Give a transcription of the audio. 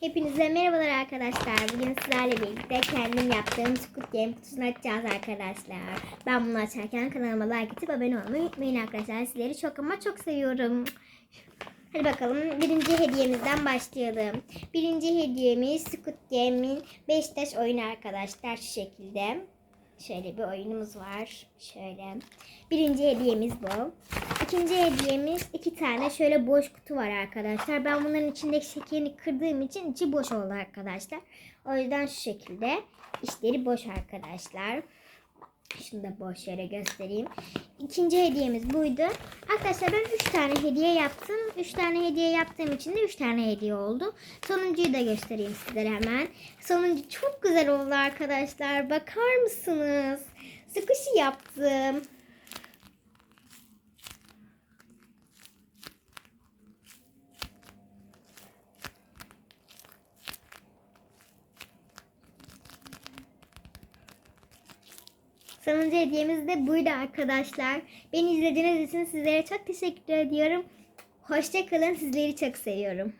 Hepinize merhabalar arkadaşlar. Bugün sizlerle birlikte kendim yaptığım Squid Game kutusunu açacağız arkadaşlar. Ben bunu açarken kanalıma like atıp abone olmayı unutmayın arkadaşlar. Sizleri çok ama çok seviyorum. Hadi bakalım birinci hediyemizden başlayalım. Birinci hediyemiz Squid Game'in Beşiktaş oyunu arkadaşlar şu şekilde. Şöyle bir oyunumuz var. Şöyle. Birinci hediyemiz bu. İkinci hediyemiz iki tane şöyle boş kutu var arkadaşlar. Ben bunların içindeki şekerini kırdığım için içi boş oldu arkadaşlar. O yüzden şu şekilde içleri boş arkadaşlar. Şunu da boş yere göstereyim. İkinci hediyemiz buydu. Arkadaşlar ben 3 tane hediye yaptım. 3 tane hediye yaptığım için de 3 tane hediye oldu. Sonuncuyu da göstereyim sizlere hemen. Sonuncu çok güzel oldu arkadaşlar. Bakar mısınız? Sıkışı yaptım. Sonuncu hediyemiz de buydu arkadaşlar. Beni izlediğiniz için sizlere çok teşekkür ediyorum. Hoşçakalın. Sizleri çok seviyorum.